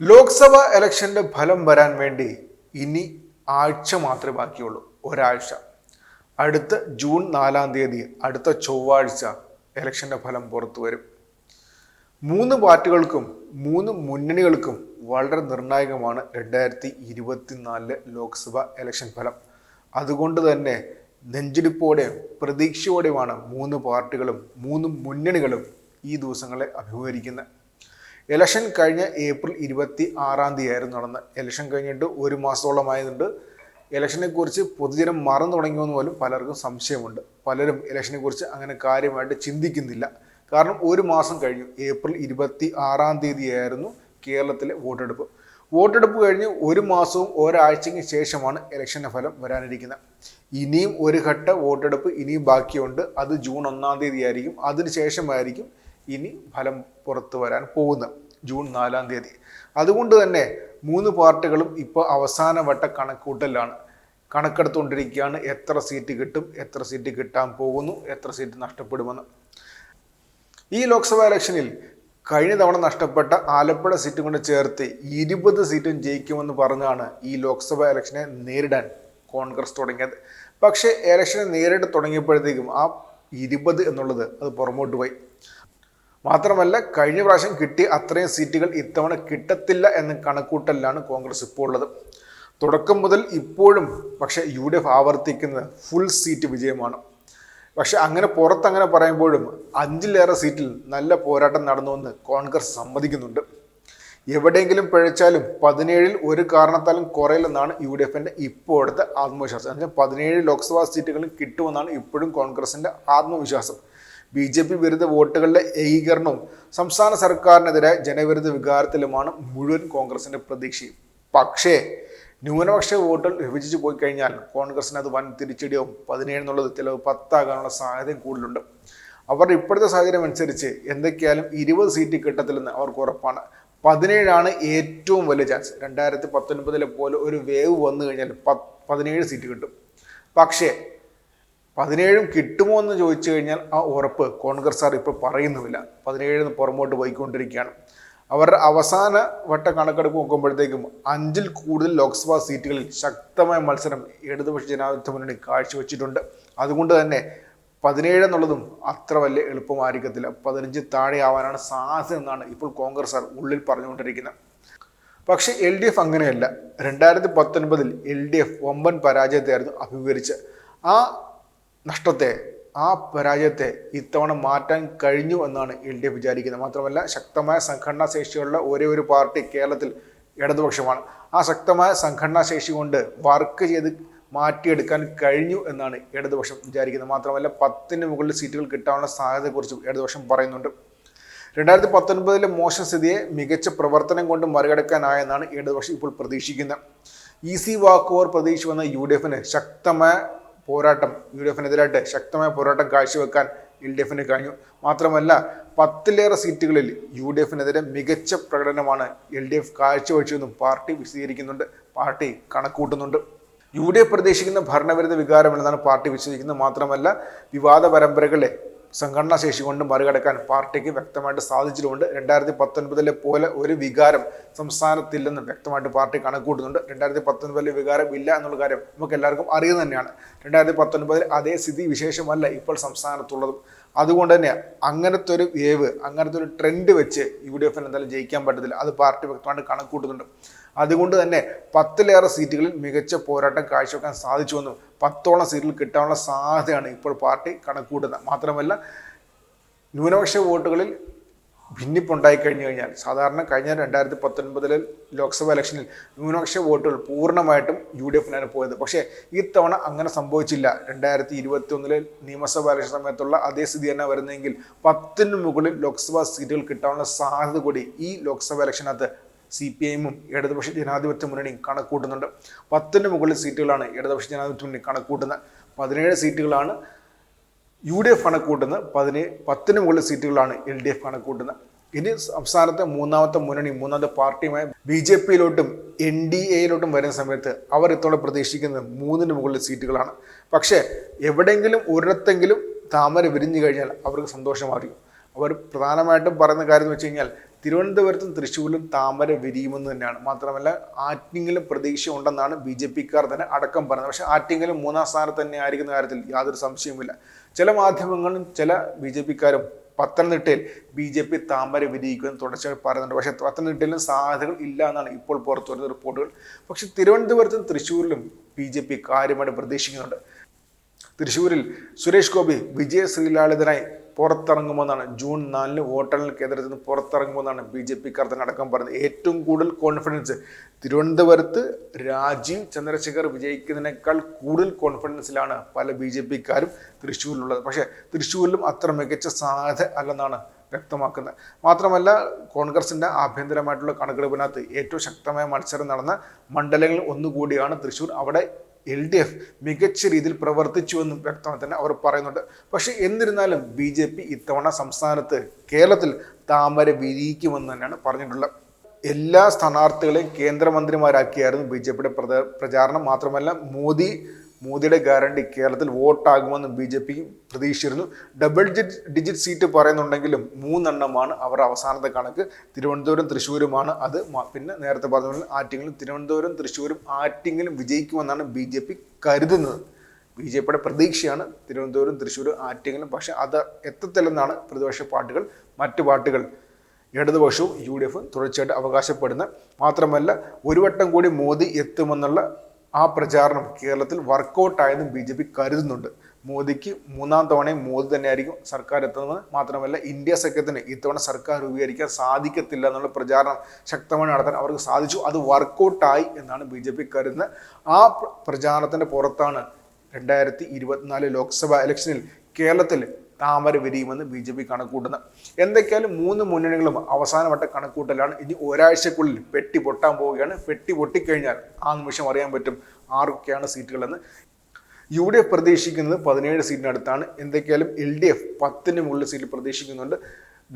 ലോക്സഭ ഇലക്ഷന്റെ ഫലം വരാൻ വേണ്ടി ഇനി ആഴ്ച മാത്രമേ ബാക്കിയുള്ളൂ ഒരാഴ്ച. അടുത്ത ജൂൺ നാലാം തീയതി അടുത്ത ചൊവ്വാഴ്ച ഇലക്ഷന്റെ ഫലം പുറത്തു വരും. മൂന്ന് പാർട്ടികൾക്കും മൂന്ന് മുന്നണികൾക്കും വളരെ നിർണായകമാണ് രണ്ടായിരത്തി ഇരുപത്തിനാലിലെ ലോക്സഭ ഇലക്ഷൻ ഫലം. അതുകൊണ്ട് തന്നെ നെഞ്ചിടിപ്പോടെയും പ്രതീക്ഷയോടെയുമാണ് മൂന്ന് പാർട്ടികളും മൂന്ന് മുന്നണികളും ഈ ദിവസങ്ങളെ അഭിമുഖീകരിക്കുന്നത്. ഇലക്ഷൻ കഴിഞ്ഞ ഏപ്രിൽ ഇരുപത്തി ആറാം തീയതി ആയിരുന്നു നടന്നത്. ഇലക്ഷൻ കഴിഞ്ഞിട്ട് ഒരു മാസത്തോളമായതുകൊണ്ട് ഇലക്ഷനെ കുറിച്ച് പൊതുജനം മറന്നു തുടങ്ങിയെന്ന് പോലും പലർക്കും സംശയമുണ്ട്. പലരും ഇലക്ഷനെ കുറിച്ച് അങ്ങനെ കാര്യമായിട്ട് ചിന്തിക്കുന്നില്ല. കാരണം ഒരു മാസം കഴിഞ്ഞു. ഏപ്രിൽ ഇരുപത്തി ആറാം തീയതിയായിരുന്നു കേരളത്തിലെ വോട്ടെടുപ്പ്. വോട്ടെടുപ്പ് കഴിഞ്ഞ് ഒരു മാസവും ഒരാഴ്ചയ്ക്ക് ശേഷമാണ് ഇലക്ഷന്റെ ഫലം വരാനിരിക്കുന്നത്. ഇനിയും ഒരു ഘട്ട വോട്ടെടുപ്പ് ഇനിയും ബാക്കിയുണ്ട്. അത് ജൂൺ ഒന്നാം തീയതി ആയിരിക്കും അതിനുശേഷമായിരിക്കും ഇനി ഫലം പുറത്തു വരാൻ പോകുന്നത്. ജൂൺ നാലാം തീയതി. അതുകൊണ്ട് തന്നെ മൂന്ന് പാർട്ടികളും ഇപ്പോൾ അവസാനവട്ട കണക്കൂട്ടലാണ്. കണക്കെടുത്തുകൊണ്ടിരിക്കുകയാണ്. എത്ര സീറ്റ് കിട്ടും എത്ര സീറ്റ് കിട്ടാൻ പോകുന്നു എത്ര സീറ്റ് നഷ്ടപ്പെടുമെന്ന്. ഈ ലോക്സഭാ ഇലക്ഷനിൽ കഴിഞ്ഞ തവണ നഷ്ടപ്പെട്ട ആലപ്പുഴ സീറ്റും കൊണ്ട് ചേർത്ത് ഇരുപത് സീറ്റും ജയിക്കുമെന്ന് പറഞ്ഞാണ് ഈ ലോക്സഭാ ഇലക്ഷനെ നേരിടാൻ കോൺഗ്രസ് തുടങ്ങിയത്. പക്ഷേ ഇലക്ഷനെ നേരിട്ട് തുടങ്ങിയപ്പോഴത്തേക്കും ആ ഇരുപത് എന്നുള്ളത് അത് പുറമോട്ട് പോയി. മാത്രമല്ല കഴിഞ്ഞ പ്രാവശ്യം കിട്ടിയ അത്രയും സീറ്റുകൾ ഇത്തവണ കിട്ടത്തില്ല എന്ന കണക്കൂട്ടലിലാണ് കോൺഗ്രസ് ഇപ്പോൾ ഉള്ളത്. തുടക്കം മുതൽ ഇപ്പോഴും പക്ഷേ യു ഡി എഫ് ആവർത്തിക്കുന്നത് ഫുൾ സീറ്റ് വിജയമാണ്. പക്ഷെ അങ്ങനെ പുറത്തങ്ങനെ പറയുമ്പോഴും അഞ്ചിലേറെ സീറ്റിൽ നല്ല പോരാട്ടം നടന്നുവെന്ന് കോൺഗ്രസ് സമ്മതിക്കുന്നുണ്ട്. എവിടെയെങ്കിലും പിഴച്ചാലും പതിനേഴിൽ ഒരു കാരണത്താലും കുറയില്ലെന്നാണ് യു ഡി എഫിന്റെ ഇപ്പോഴത്തെ ആത്മവിശ്വാസം. എന്നുവെച്ചാൽ പതിനേഴ് ലോക്സഭാ സീറ്റുകളും കിട്ടുമെന്നാണ് ഇപ്പോഴും കോൺഗ്രസിന്റെ ആത്മവിശ്വാസം. ബി ജെ പി വിരുദ്ധ വോട്ടുകളുടെ ഏകീകരണവും സംസ്ഥാന സർക്കാരിനെതിരെ ജനവിരുദ്ധ വികാരത്തിലുമാണ് മുഴുവൻ കോൺഗ്രസിന്റെ പ്രതീക്ഷയും. പക്ഷേ ന്യൂനപക്ഷ വോട്ടുകൾ വിഭജിച്ചു പോയി കഴിഞ്ഞാൽ കോൺഗ്രസിന് അത് വൻ തിരിച്ചടിയാവും. പതിനേഴ് എന്നുള്ളത് ചിലവ് പത്താകാനുള്ള സാധ്യതയും കൂടുതലുണ്ട്. അവരുടെ ഇപ്പോഴത്തെ സാഹചര്യം അനുസരിച്ച് എന്തൊക്കെയായാലും ഇരുപത് സീറ്റ് കിട്ടത്തില്ലെന്ന് അവർക്ക് ഉറപ്പാണ്. പതിനേഴാണ് ഏറ്റവും വലിയ ചാൻസ്. രണ്ടായിരത്തി പത്തൊൻപതിലെ പോലെ ഒരു വേവ് വന്നു കഴിഞ്ഞാൽ പത്ത് പതിനേഴ് സീറ്റ് കിട്ടും. പക്ഷേ പതിനേഴും കിട്ടുമോ എന്ന് ചോദിച്ചു കഴിഞ്ഞാൽ ആ ഉറപ്പ് കോൺഗ്രസ് സാർ ഇപ്പോൾ പറയുന്നുമില്ല. പതിനേഴിന് പുറമോട്ട് പോയിക്കൊണ്ടിരിക്കുകയാണ്. അവരുടെ അവസാന വട്ട കണക്കെടുപ്പ് നോക്കുമ്പോഴത്തേക്കും അഞ്ചിൽ കൂടുതൽ ലോക്സഭാ സീറ്റുകളിൽ ശക്തമായ മത്സരം ഇടതുപക്ഷ ജനാധിപത്യ മുന്നണി കാഴ്ചവെച്ചിട്ടുണ്ട്. അതുകൊണ്ട് തന്നെ പതിനേഴ് എന്നുള്ളതും അത്ര വലിയ എളുപ്പമായിരിക്കത്തില്ല. പതിനഞ്ച് താഴെ ആവാനാണ് സാധ്യത എന്നാണ് ഇപ്പോൾ കോൺഗ്രസ് സാർ ഉള്ളിൽ പറഞ്ഞുകൊണ്ടിരിക്കുന്നത്. പക്ഷേ എൽ ഡി എഫ് അങ്ങനെയല്ല. രണ്ടായിരത്തി പത്തൊൻപതിൽ എൽ ഡി എഫ് വമ്പൻ പരാജയത്തെയായിരുന്നു അഭിമുഖീകരിച്ച് ആ നഷ്ടത്തെ ആ പരാജയത്തെ ഇത്തവണ മാറ്റാൻ കഴിഞ്ഞു എന്നാണ് എൽ ഡി എഫ് വിചാരിക്കുന്നത്. മാത്രമല്ല ശക്തമായ സംഘടനാ ശേഷിയുള്ള ഒരേ ഒരു പാർട്ടി കേരളത്തിൽ ഇടതുപക്ഷമാണ്. ആ ശക്തമായ സംഘടനാ ശേഷി കൊണ്ട് വർക്ക് ചെയ്ത് മാറ്റിയെടുക്കാൻ കഴിഞ്ഞു എന്നാണ് ഇടതുപക്ഷം വിചാരിക്കുന്നത്. മാത്രമല്ല പത്തിന് മുകളിൽ സീറ്റുകൾ കിട്ടാനുള്ള സാധ്യതയെക്കുറിച്ചും ഇടതുപക്ഷം പറയുന്നുണ്ട്. രണ്ടായിരത്തി പത്തൊൻപതിലെ മോശം സ്ഥിതിയെ മികച്ച പ്രവർത്തനം കൊണ്ട് മറികടക്കാനായെന്നാണ് ഇടതുപക്ഷം ഇപ്പോൾ പ്രതീക്ഷിക്കുന്നത്. ഈസി വാക്ക് ഓവർ പ്രതീക്ഷിച്ചു വന്ന യു ഡി എഫിന് ശക്തമായ പോരാട്ടം യു ഡി എഫിനെതിരായിട്ട് ശക്തമായ പോരാട്ടം കാഴ്ചവെക്കാൻ എൽ ഡി എഫിന് കഴിഞ്ഞു. മാത്രമല്ല പത്തിലേറെ സീറ്റുകളിൽ യു ഡി എഫിനെതിരെ മികച്ച പ്രകടനമാണ് എൽ ഡി എഫ് കാഴ്ചവെച്ചതെന്നും പാർട്ടി വിശദീകരിക്കുന്നുണ്ട് പാർട്ടി കണക്കൂട്ടുന്നുണ്ട്. യു ഡി എഫ് പ്രതീക്ഷിക്കുന്ന ഭരണവിരുദ്ധ വികാരമില്ലെന്നാണ് പാർട്ടി വിശ്വസിക്കുന്നത് മാത്രമല്ല വിവാദ പരമ്പരകളെ സംഘടനാ ശേഷി കൊണ്ട് മറികടക്കാൻ പാർട്ടിക്ക് വ്യക്തമായിട്ട് സാധിച്ചിട്ടുണ്ട്. രണ്ടായിരത്തി പത്തൊൻപതിലെ പോലെ ഒരു വികാരം സംസ്ഥാനത്തില്ലെന്ന് വ്യക്തമായിട്ട് പാർട്ടി കണക്കൂട്ടുന്നുണ്ട് രണ്ടായിരത്തി പത്തൊൻപതിലെ വികാരം ഇല്ല എന്നുള്ള കാര്യം നമുക്ക് എല്ലാവർക്കും അറിയുന്നത് തന്നെയാണ്. രണ്ടായിരത്തി പത്തൊൻപതിൽ അതേ സ്ഥിതി വിശേഷമല്ല ഇപ്പോൾ സംസ്ഥാനത്തുള്ളതും. അതുകൊണ്ട് തന്നെ അങ്ങനത്തെ ഒരു വേവ് അങ്ങനത്തെ ഒരു ട്രെൻഡ് വെച്ച് യു ഡി എഫിന് എന്തായാലും ജയിക്കാൻ പറ്റത്തില്ല. അത് പാർട്ടി വ്യക്തമായിട്ട് കണക്കൂട്ടുന്നുണ്ട് അതുകൊണ്ട് തന്നെ പത്തിലേറെ സീറ്റുകളിൽ മികച്ച പോരാട്ടം കാഴ്ചവെക്കാൻ സാധിച്ചുവെന്നും പത്തോളം സീറ്റിൽ കിട്ടാനുള്ള സാധ്യതയാണ് ഇപ്പോൾ പാർട്ടി കണക്കൂട്ടുന്നത്. മാത്രമല്ല ന്യൂനപക്ഷ വോട്ടുകളിൽ ഭിന്നിപ്പുണ്ടായി കഴിഞ്ഞു കഴിഞ്ഞാൽ സാധാരണ കഴിഞ്ഞ രണ്ടായിരത്തി പത്തൊൻപതിലെ ലോക്സഭാ ഇലക്ഷനിൽ ന്യൂനപക്ഷ വോട്ടുകൾ പൂർണമായിട്ടും യു ഡി എഫിനാണ് പോയത്. പക്ഷേ ഇത്തവണ അങ്ങനെ സംഭവിച്ചില്ല. രണ്ടായിരത്തി ഇരുപത്തി ഒന്നിലെ നിയമസഭാ ഇലക്ഷൻ സമയത്തുള്ള അതേ സ്ഥിതി തന്നെ വരുന്നെങ്കിൽ പത്തിന് മുകളിൽ ലോക്സഭാ സീറ്റുകൾ കിട്ടാനുള്ള സാധ്യത കൂടി ഈ ലോക്സഭാ ഇലക്ഷനകത്ത് സി പി ഐഎമ്മും ഇടതുപക്ഷ ജനാധിപത്യ മുന്നണിയും കണക്കൂട്ടുന്നുണ്ട്. പത്തിന് മുകളിൽ സീറ്റുകളാണ് ഇടതുപക്ഷ ജനാധിപത്യ മുന്നണി കണക്കൂട്ടുന്നത്. പതിനേഴ് സീറ്റുകളാണ് യു ഡി എഫ് കണക്കൂട്ടുന്നത്. പതിനേ പത്തിന് മുകളിൽ സീറ്റുകളാണ് എൽ ഡി എഫ് കണക്കൂട്ടുന്നത്. ഇനി സംസ്ഥാനത്തെ മൂന്നാമത്തെ മുന്നണി മൂന്നാമത്തെ പാർട്ടിയുമായ ബി ജെ പിയിലോട്ടും എൻ ഡി എയിലോട്ടും വരുന്ന സമയത്ത് അവർ ഇത്തോടെ പ്രതീക്ഷിക്കുന്നത് മൂന്നിന് മുകളിൽ സീറ്റുകളാണ്. പക്ഷേ എവിടെയെങ്കിലും ഒരിടത്തെങ്കിലും താമര വിരിഞ്ഞു കഴിഞ്ഞാൽ അവർക്ക് സന്തോഷമായിരിക്കും. അവർ പ്രധാനമായിട്ടും പറയുന്ന കാര്യം എന്ന് വെച്ച് കഴിഞ്ഞാൽ തിരുവനന്തപുരത്തും തൃശ്ശൂരിലും താമര വിരിയുമെന്ന് തന്നെയാണ്. മാത്രമല്ല ആറ്റിങ്ങിലും പ്രതീക്ഷ ഉണ്ടെന്നാണ് ബി ജെ പിക്കാർ തന്നെ അടക്കം പറഞ്ഞത് പക്ഷേ ആറ്റിങ്ങിലും മൂന്നാം സ്ഥാനത്ത് തന്നെ ആയിരിക്കുന്ന കാര്യത്തിൽ യാതൊരു സംശയവുമില്ല. ചില മാധ്യമങ്ങളും ചില ബി ജെ പിക്കാരും പത്തനംതിട്ടയിൽ ബി ജെ പി താമര വിരിയിക്കുമെന്ന് തുടർച്ചയായി പറയുന്നുണ്ട്. പക്ഷേ പത്തനംതിട്ടയിലും സാധ്യതകൾ ഇല്ല എന്നാണ് ഇപ്പോൾ പുറത്തു വരുന്ന റിപ്പോർട്ടുകൾ. പക്ഷേ തിരുവനന്തപുരത്തും തൃശ്ശൂരിലും ബി ജെ പി കാര്യമായിട്ട് പ്രതീക്ഷിക്കുന്നുണ്ട്. തൃശ്ശൂരിൽ സുരേഷ് ഗോപി വിജയ ശ്രീലാളിതനായി പുറത്തിറങ്ങുമെന്നാണ് ജൂൺ നാലിന് വോട്ടെണ്ണൽ കേന്ദ്രത്തിൽ നിന്ന് പുറത്തിറങ്ങുമെന്നാണ് ബി ജെ പി തന്നെ അടക്കം പറഞ്ഞത് ഏറ്റവും കൂടുതൽ കോൺഫിഡൻസ് തിരുവനന്തപുരത്ത് രാജീവ് ചന്ദ്രശേഖർ വിജയിക്കുന്നതിനേക്കാൾ കൂടുതൽ കോൺഫിഡൻസിലാണ് പല ബി ജെ പിക്കാരും തൃശ്ശൂരിലുള്ളത്. പക്ഷേ തൃശ്ശൂരിലും അത്ര മികച്ച സാധ്യത അല്ലെന്നാണ് വ്യക്തമാക്കുന്നത്. മാത്രമല്ല കോൺഗ്രസിന്റെ ആഭ്യന്തരമായിട്ടുള്ള കണക്കെടുപ്പിനകത്ത് ഏറ്റവും ശക്തമായ മത്സരം നടന്ന മണ്ഡലങ്ങളിൽ ഒന്നുകൂടിയാണ് തൃശ്ശൂർ. അവിടെ എൽ ഡി എഫ് മികച്ച രീതിയിൽ പ്രവർത്തിച്ചുവെന്നും വ്യക്തമായി തന്നെ അവർ പറയുന്നുണ്ട്. പക്ഷേ എന്നിരുന്നാലും ബി ജെ പി ഇത്തവണ സംസ്ഥാനത്ത് കേരളത്തിൽ താമര വിരിയിക്കുമെന്ന് തന്നെയാണ് പറഞ്ഞിട്ടുള്ളത്. എല്ലാ സ്ഥാനാർത്ഥികളെയും കേന്ദ്രമന്ത്രിമാരാക്കിയായിരുന്നു ബി ജെ പിയുടെ പ്രചാരണം. മാത്രമല്ല മോദി മോദിയുടെ ഗ്യാരണ്ടി കേരളത്തിൽ വോട്ടാകുമെന്ന് ബി ജെ പി പ്രതീക്ഷിച്ചിരുന്നു. ഡബിൾ ഡിജിറ്റ് സീറ്റ് പറയുന്നുണ്ടെങ്കിലും മൂന്നെണ്ണമാണ് അവർ അവസാനത്തെ കണക്ക്. തിരുവനന്തപുരം തൃശ്ശൂരുമാണ് അത്. പിന്നെ നേരത്തെ പറഞ്ഞ പോലെ ആറ്റിങ്ങലും തിരുവനന്തപുരം തൃശ്ശൂരും ആറ്റിങ്ങലും വിജയിക്കുമെന്നാണ് ബി ജെ പി കരുതുന്നത്. ബി ജെ പിയുടെ പ്രതീക്ഷയാണ് തിരുവനന്തപുരം തൃശ്ശൂർ ആറ്റിങ്ങലും. പക്ഷെ അത് എത്തത്തില്ലെന്നാണ് പ്രതിപക്ഷ പാർട്ടികൾ മറ്റു പാർട്ടികൾ ഇടതുപക്ഷവും യു ഡി എഫും തുടർച്ചയായിട്ട് അവകാശപ്പെടുന്നത്. മാത്രമല്ല ഒരു വട്ടം കൂടി മോദി എത്തുമെന്നുള്ള ആ പ്രചാരണം കേരളത്തിൽ വർക്കൗട്ടായെന്നും ബി ജെ പി കരുതുന്നുണ്ട്. മോദിക്ക് മൂന്നാം തവണയും മോദി തന്നെയായിരിക്കും സർക്കാർ എത്തുന്നത്. മാത്രമല്ല ഇന്ത്യ സഖ്യത്തിന് ഇത്തവണ സർക്കാർ രൂപീകരിക്കാൻ സാധിക്കത്തില്ല എന്നുള്ള പ്രചാരണം ശക്തമായി നടത്താൻ അവർക്ക് സാധിച്ചു. അത് വർക്കൗട്ടായി എന്നാണ് ബി ജെ പി കരുതുന്നത്. ആ പ്രചാരണത്തിന്റെ പുറത്താണ് രണ്ടായിരത്തി ഇരുപത്തിനാല് ലോക്സഭാ ഇലക്ഷനിൽ കേരളത്തിൽ താമര വിരിയുമെന്ന് ബി ജെ പി കണക്കൂട്ടുന്നത് എന്തൊക്കെയാലും മൂന്ന് മുന്നണികളും അവസാനവട്ട കണക്കൂട്ടലാണ്. ഇനി ഒരാഴ്ചക്കുള്ളിൽ പെട്ടി പൊട്ടാൻ പോവുകയാണ്. പെട്ടി പൊട്ടിക്കഴിഞ്ഞാൽ ആ നിമിഷം അറിയാൻ പറ്റും ആർക്കൊക്കെയാണ് സീറ്റുകളെന്ന്. യു ഡി എഫ് പ്രതീക്ഷിക്കുന്നത് പതിനേഴ് സീറ്റിനടുത്താണ്. എന്തൊക്കെയാലും എൽ ഡി എഫ് പത്തിന് മുകളിൽ സീറ്റ് പ്രതീക്ഷിക്കുന്നുണ്ട്.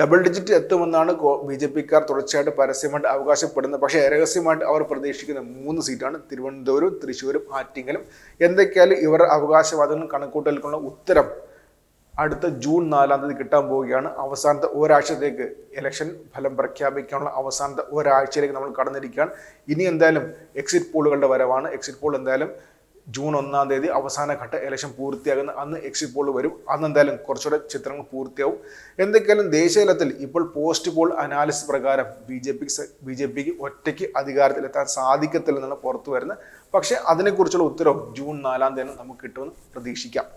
ഡബിൾ ഡിജിറ്റ് എത്തുമെന്നാണ് ബി ജെ പിക്കാർ തുടർച്ചയായിട്ട് പരസ്യമായിട്ട് അവകാശപ്പെടുന്നത്. പക്ഷേ രഹസ്യമായിട്ട് അവർ പ്രതീക്ഷിക്കുന്ന മൂന്ന് സീറ്റാണ്. തിരുവനന്തപുരം തൃശ്ശൂരും ആറ്റിങ്ങലും. എന്തൊക്കെയാലും ഇവരുടെ അവകാശവാദങ്ങളും കണക്കൂട്ടലുള്ള ഉത്തരം അടുത്ത ജൂൺ നാലാം തീയതി കിട്ടാൻ പോവുകയാണ്. അവസാനത്തെ ഒരാഴ്ചത്തേക്ക് ഇലക്ഷൻ ഫലം പ്രഖ്യാപിക്കാനുള്ള അവസാനത്തെ ഒരാഴ്ചയിലേക്ക് നമ്മൾ കടന്നിരിക്കുകയാണ്. ഇനി എന്തായാലും എക്സിറ്റ് പോളുകളുടെ വരവാണ്. എക്സിറ്റ് പോൾ എന്തായാലും ജൂൺ ഒന്നാം തീയതി അവസാന ഘട്ട ഇലക്ഷൻ പൂർത്തിയാകുന്ന അന്ന് എക്സിറ്റ് പോൾ വരും. അന്ന് എന്തായാലും കുറച്ചുകൂടെ ചിത്രങ്ങൾ പൂർത്തിയാവും. എന്തൊക്കെയാലും ദേശീയ തലത്തിൽ ഇപ്പോൾ പോസ്റ്റ് പോൾ അനാലിസിസ് പ്രകാരം ബി ജെ പിക്ക് ബി ജെ പിക്ക് ഒറ്റയ്ക്ക് അധികാരത്തിലെത്താൻ സാധിക്കത്തില്ലെന്നാണ് പുറത്തു വരുന്നത്. പക്ഷേ അതിനെക്കുറിച്ചുള്ള ഉത്തരവ് ജൂൺ നാലാം തീയതി നമുക്ക് കിട്ടുമെന്ന് പ്രതീക്ഷിക്കാം.